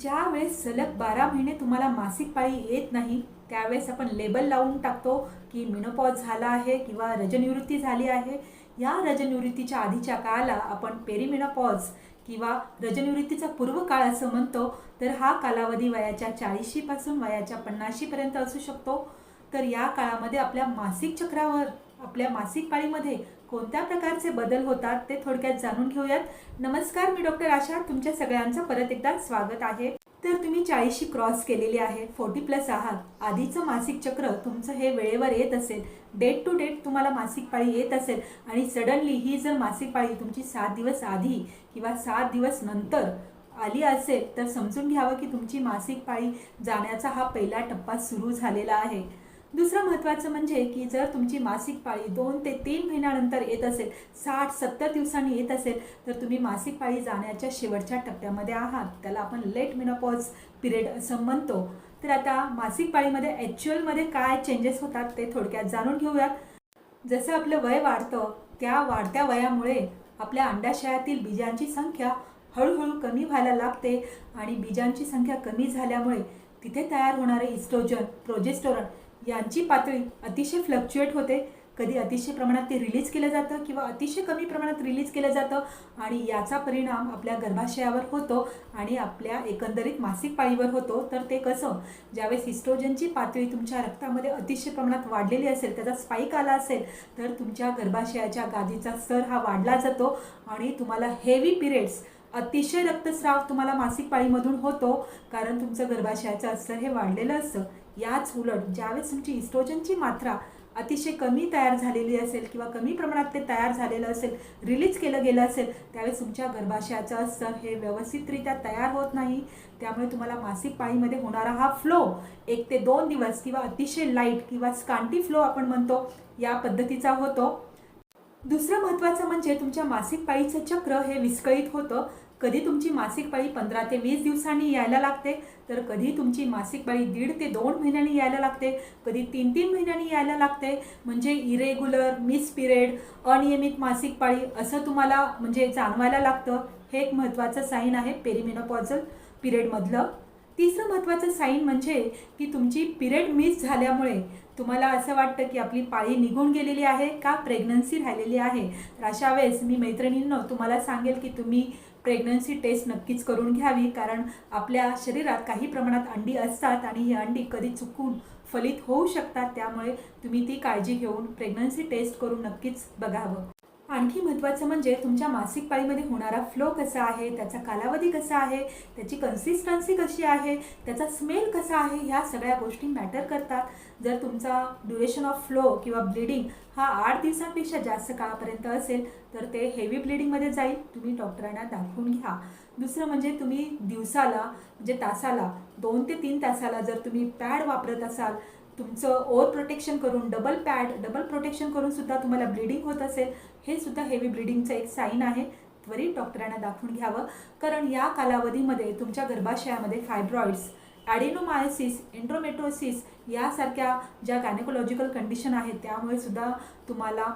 ज्या वेळेस सलग बारा महिने तुम्हाला मासिक पाळी येत नाही त्यावेळेस आपण लेबल लावून टाकतो की मिनोपॉज झाला आहे किंवा रजनिवृत्ती झाली आहे. या रजनिवृत्तीच्या आधीच्या काळाला आपण पेरिमिनोपॉज किंवा रजनिवृत्तीचा पूर्व काळ असं म्हणतो तर हा कालावधी वयाच्या चाळीशीपासून वयाच्या पन्नाशीपर्यंत असू शकतो. तर या काळामध्ये आपल्या मासिक चक्रावर आपल्या मासिक पाळीमध्ये कोणत्या प्रकारचे बदल होतात ते थोडक्यात जाणून घेऊयात. नमस्कार मी डॉक्टर आशा. तुमच्या सगळ्यांचं परत एकदा स्वागत आहे. तर तुम्ही चाळीशी क्रॉस केलेली आहे फोर्टी प्लस आहात. आधीचं मासिक चक्र तुमचं हे वेळेवर येत असेल. डेट टू डेट तुम्हाला मासिक पाळी येत असेल. आणि सडनली ही जर मासिक पाळी तुमची सात दिवस आधी किंवा सात दिवस नंतर आली असेल तर समजून घ्यावं की तुमची मासिक पाळी जाण्याचा हा पहिला टप्पा सुरू झालेला आहे. दुसरं महत्त्वाचं म्हणजे की जर तुमची मासिक पाळी दोन ते तीन महिन्यानंतर येत असेल साठ सत्तर दिवसांनी येत असेल तर तुम्ही मासिक पाळी जाण्याच्या शेवटच्या टप्प्यामध्ये आहात. त्याला आपण लेट मिनोपॉज पिरियड असं म्हणतो. तर आता मासिक पाळीमध्ये ॲक्च्युअलमध्ये काय चेंजेस होतात ते थोडक्यात जाणून घेऊयात. जसं आपलं वय वाढतं त्या वाढत्या वयामुळे आपल्या अंडाशयातील बीजांची संख्या हळूहळू कमी व्हायला लागते आणि बीजांची संख्या कमी झाल्यामुळे तिथे तयार होणारे इस्ट्रोजन प्रोजेस्टोरन यांची पातळी अतिशय फ्लक्च्युएट होते. कधी अतिशय प्रमाणात ते रिलीज केलं जातं किंवा अतिशय कमी प्रमाणात रिलीज केलं जातं आणि याचा परिणाम आपल्या गर्भाशयावर होतो आणि आपल्या एकंदरीत मासिक पाळीवर होतो. तर ते कसं? ज्यावेळेस इस्ट्रोजनची पातळी तुमच्या रक्तामध्ये अतिशय प्रमाणात वाढलेली असेल त्याचा स्पाईक आला असेल तर तुमच्या गर्भाशयाच्या गादीचा स्तर हा वाढला जातो आणि तुम्हाला हेवी पिरियड्स अतिशय रक्तस्राव तुम्हाला मासिक पाळीमधून होतो. कारण तुमचं गर्भाशयाचं स्तर हे वाढलेलं असतं. याच उलट ज्यावेळेस तुमची इस्ट्रोजनची मात्रा अतिशय कमी तयार झालेली असेल किंवा कमी प्रमाणात ते तयार झालेलं असेल रिलीज केलं गेलं असेल त्यावेळेस तुमच्या गर्भाशयाचं स्तर हे व्यवस्थितरित्या तयार होत नाही. त्यामुळे तुम्हाला मासिक पाळीमध्ये होणारा हा फ्लो एक ते दोन दिवस किंवा अतिशय लाइट किंवा स्कांटी फ्लो आपण म्हणतो या पद्धतीचा होतो. दुसरं महत्त्वाचं म्हणजे तुमच्या मासिक पाळीचं चक्र हे विस्कळीत होतं. कधी तुमची मासिक पाळी पंधरा ते वीस दिवसांनी यायला लागते? तर कधी तुमची मासिक पाळी दीड ते दोन महिन्यांनी यायला लागते? कधी तीन तीन महिन्यांनी यायला लागते? म्हणजे इरेग्युलर मिस पिरियड अनियमित मासिक पाळी असं तुम्हाला म्हणजे जाणवायला लागतं. हे एक महत्त्वाचं साईन आहे पेरिमिनोपॉझल पिरियडमधलं तिसरं महत्त्वाचं साईन म्हणजे की तुमची पिरियड मिस झाल्यामुळे तुम्हाला असं वाटतं की आपली पाळी निघून गेलेली आहे का प्रेग्नन्सी राहिलेली आहे? तर अशा वेळेस मी मैत्रिणींनो तुम्हाला सांगेल की तुम्ही प्रेग्नन्सी टेस्ट नक्कीच करून घ्यावी. कारण आपल्या शरीरात काही प्रमाणात अंडी असतात आणि ही अंडी कधी चुकून फलित होऊ शकतात. त्यामुळे तुम्ही ती काळजी घेऊन प्रेग्नन्सी टेस्ट करून नक्कीच बघावं. आणखी महत्त्वाचं म्हणजे तुमच्या मासिक पाळीमध्ये होणारा फ्लो कसा आहे त्याचा कालावधी कसा आहे त्याची कन्सिस्टन्सी कशी आहे त्याचा स्मेल कसा आहे ह्या सगळ्या गोष्टी मॅटर करतात. जर तुमचा ड्युरेशन ऑफ फ्लो किंवा ब्लिडिंग हा आठ दिवसांपेक्षा जास्त काळापर्यंत असेल तर ते हेवी ब्लिडिंगमध्ये जाईल. तुम्ही डॉक्टरांना दाखवून घ्या. दुसरं म्हणजे तुम्ही दिवसाला म्हणजे तासाला दोन ते तीन तासाला जर तुम्ही पॅड वापरत असाल तुमचं ओव्हर प्रोटेक्शन करून डबल पॅड डबल प्रोटेक्शन करून सुद्धा तुम्हाला ब्लिडिंग होत असेल हे सुद्धा हेवी ब्लिडिंगचं एक साईन आहे. त्वरित डॉक्टरांना दाखवून घ्यावं. कारण या कालावधीमध्ये तुमच्या गर्भाशयामध्ये फायब्रॉइड्स ॲडिनोमायोसिस एन्ड्रोमेट्रोसिस यासारख्या ज्या गायनेकोलॉजिकल कंडिशन आहेत त्यामुळे सुद्धा तुम्हाला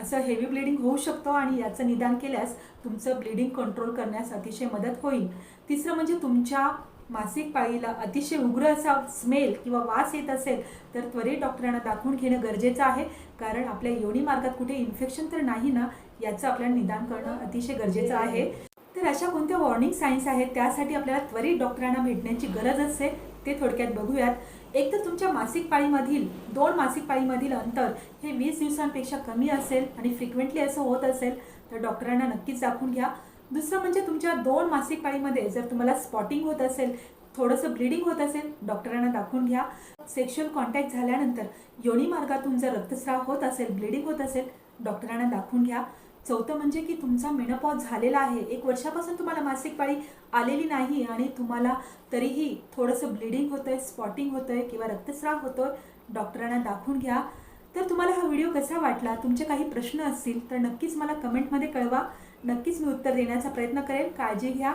असं हेवी ब्लिडिंग होऊ शकतो आणि याचं निदान केल्यास तुमचं ब्लिडिंग कंट्रोल करण्यास अतिशय मदत होईल. तिसरं म्हणजे तुमच्या मासिक पाळीला अतिशय उग्र असा स्मेल किंवा वास येत असेल तर त्वरित डॉक्टरांना दाखवून घेणं गरजेचं आहे. कारण आपल्या योनी मार्गात कुठे इन्फेक्शन तर नाही ना याचं आपल्याला निदान करणं अतिशय गरजेचं आहे. तर अशा कोणत्या वॉर्निंग साईन्स आहेत त्यासाठी आपल्याला त्वरित डॉक्टरांना भेटण्याची गरज असते ते थोडक्यात बघूयात. एक तर तुमच्या मासिक पाळीमधील दोन मासिक पाळीमधील अंतर हे वीस दिवसांपेक्षा कमी असेल आणि फ्रिक्वेंटली असं होत असेल तर डॉक्टरांना नक्कीच दाखवून घ्या. दुसरं म्हणजे तुमच्या दोन मासिक पाळीमध्ये जर तुम्हाला स्पॉटिंग होत असेल थोडंसं ब्लिडिंग होत असेल डॉक्टरांना दाखवून घ्या. सेक्शुअल कॉन्टॅक्ट झाल्यानंतर योनी मार्गातून जर रक्तस्राव होत असेल ब्लिडिंग होत असेल डॉक्टरांना दाखवून घ्या. चौथं म्हणजे की तुमचा मेनपॉज झालेला आहे. एक वर्षापासून तुम्हाला मासिक पाळी आलेली नाही आणि तुम्हाला तरीही थोडंसं ब्लिडिंग होतं आहे स्पॉटिंग होतं आहे किंवा रक्तस्राव होतो आहे डॉक्टरांना दाखवून घ्या. तर तुम्हाला हा व्हिडिओ कसा वाटला? तुमचे काही प्रश्न असतील तर नक्कीच मला कमेंटमध्ये कळवा. नक्कीच मी उत्तर देण्याचा प्रयत्न करेल काळजी घ्या.